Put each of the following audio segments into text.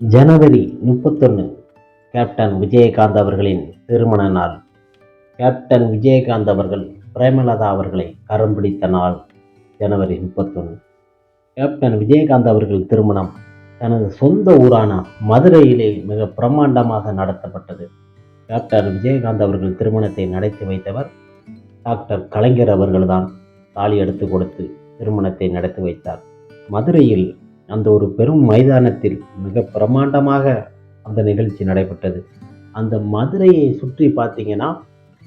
ஜனவரி முப்பத்தொன்று கேப்டன் விஜயகாந்த் அவர்களின் திருமண நாள். கேப்டன் விஜயகாந்த் அவர்கள் பிரேமலதா அவர்களை கரம் பிடித்த நாள் ஜனவரி முப்பத்தொன்று கேப்டன் விஜயகாந்த் அவர்கள் திருமணம் தனது சொந்த ஊரான மதுரையிலே மிக பிரம்மாண்டமாக நடத்தப்பட்டது. கேப்டன் விஜயகாந்த் அவர்கள் திருமணத்தை நடத்தி வைத்தவர் டாக்டர் கலைஞர் அவர்கள்தான். தாலி எடுத்து கொடுத்து திருமணத்தை நடத்தி வைத்தார். மதுரையில் அந்த ஒரு பெரும் மைதானத்தில் மிக பிரமாண்டமாக அந்த நிகழ்ச்சி நடைபெற்றது. அந்த மதுரையை சுற்றி பார்த்தீங்கன்னா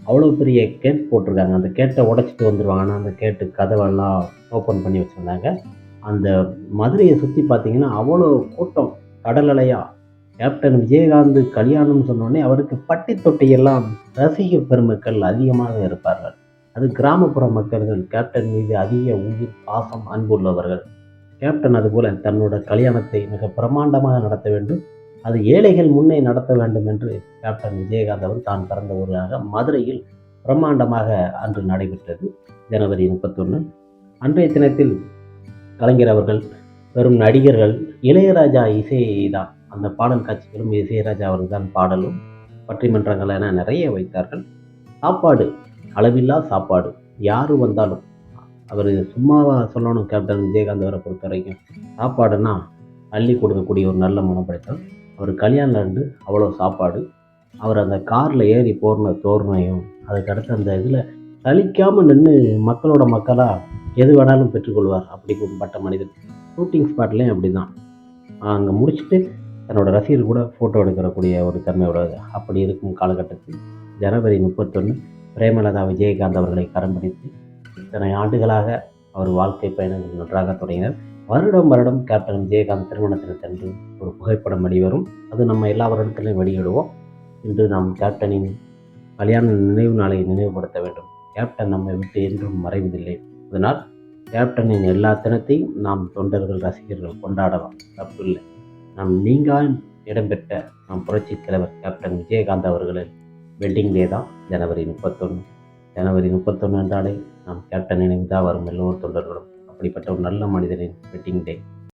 அவ்வளோ பெரிய கேட் போட்டிருக்காங்க. அந்த கேட்டை உடைச்சிட்டு வந்துடுவாங்க ஆனால் அந்த கேட்டு கதவெல்லாம் ஓப்பன் பண்ணி வச்சுருந்தாங்க. அந்த மதுரையை சுற்றி பார்த்தீங்கன்னா அவ்வளோ கூட்டம் கடல் அலையாக கேப்டன் விஜயகாந்த் கல்யாணம்னு சொன்னோடனே அவருக்கு பட்டி தொட்டியெல்லாம் ரசிக பெருமக்கள் அதிகமாக இருப்பார்கள். அது கிராமப்புற மக்கள்கள் கேப்டன் மீது அதிக உயிர் பாசம் அன்புள்ளவர்கள் கேப்டன் அதுபோல தன்னோட கல்யாணத்தை மிக பிரமாண்டமாக நடத்த வேண்டும். அது ஏழைகள் முன்னே நடத்த வேண்டும் என்று கேப்டன் விஜயகாந்த் அவர் தான் பிறந்த ஊராக மதுரையில் பிரம்மாண்டமாக அன்று நடைபெற்றது. ஜனவரி முப்பத்தொன்று அன்றைய தினத்தில் கலைஞர் அவர்கள் பெரும் நடிகர்கள் இளையராஜா இசையை தான் அந்த பாடல் காட்சிகளும் இசையராஜா அவர்கள் தான் பாடலும் பட்டிமன்றங்கள் என நிறைய வைத்தார்கள். சாப்பாடு அளவில்லா சாப்பாடு யார் வந்தாலும் அவர் சும்மாவாக சொல்லணும் கேப்டன் விஜயகாந்த் அவரை பொறுத்த வரைக்கும். சாப்பாடுன்னா அள்ளி கொடுக்கக்கூடிய ஒரு நல்ல மனம் அவர் கல்யாணம்லேருந்து அவ்வளோ சாப்பாடு. அவர் அந்த காரில் ஏறி போர்ன தோர்மையும் அதுக்கடுத்து அந்த இதில் சலிக்காமல் நின்று மக்களோட மக்களாக எது வேணாலும் பெற்றுக்கொள்வார் அப்படிப்பட்ட மனிதன். ஷூட்டிங் ஸ்பாட்லேயும் அப்படி தான் அங்கே முடிச்சுட்டு தன்னோட ரசிகர் கூட ஃபோட்டோ எடுக்கிறக்கூடிய ஒரு தன்மையோட அப்படி இருக்கும் காலகட்டத்தில் ஜனவரி முப்பத்தொன்று பிரேமலதா விஜயகாந்த் அவர்களை கரம் பிடித்து இத்தனை ஆண்டுகளாக அவர் வாழ்க்கை பயணங்கள் நன்றாக தொடங்கினர். வருடம் வருடம் கேப்டன் விஜயகாந்த் திருமணத்தினத்தன்று ஒரு புகைப்படம் வெளிவரும். அது நம்ம எல்லா வருடத்திலையும் வெளியிடுவோம். இன்று நாம் கேப்டனின் கல்யாண நினைவு நாளை நினைவுபடுத்த வேண்டும். கேப்டன் நம்மை விட்டு என்றும் மறைவதில்லை. அதனால் கேப்டனின் எல்லா தினத்தையும் நாம் தொண்டர்கள் ரசிகர்கள் கொண்டாடலாம். தப்பு இல்லை. நாம் நீங்கள் இடம்பெற்ற நம் புரட்சித் தலைவர் கேப்டன் விஜயகாந்த் அவர்களின் வெட்டிங் டே தான் ஜனவரி முப்பத்தொன்று ஜனவரி முப்பத்தொன்று என்றாலே நாம் கேப்டன் நினைவுதான் வரும் எல்லோரும் தொண்டர்களும். அப்படிப்பட்ட ஒரு நல்ல மனிதனின் வெட்டிங் டே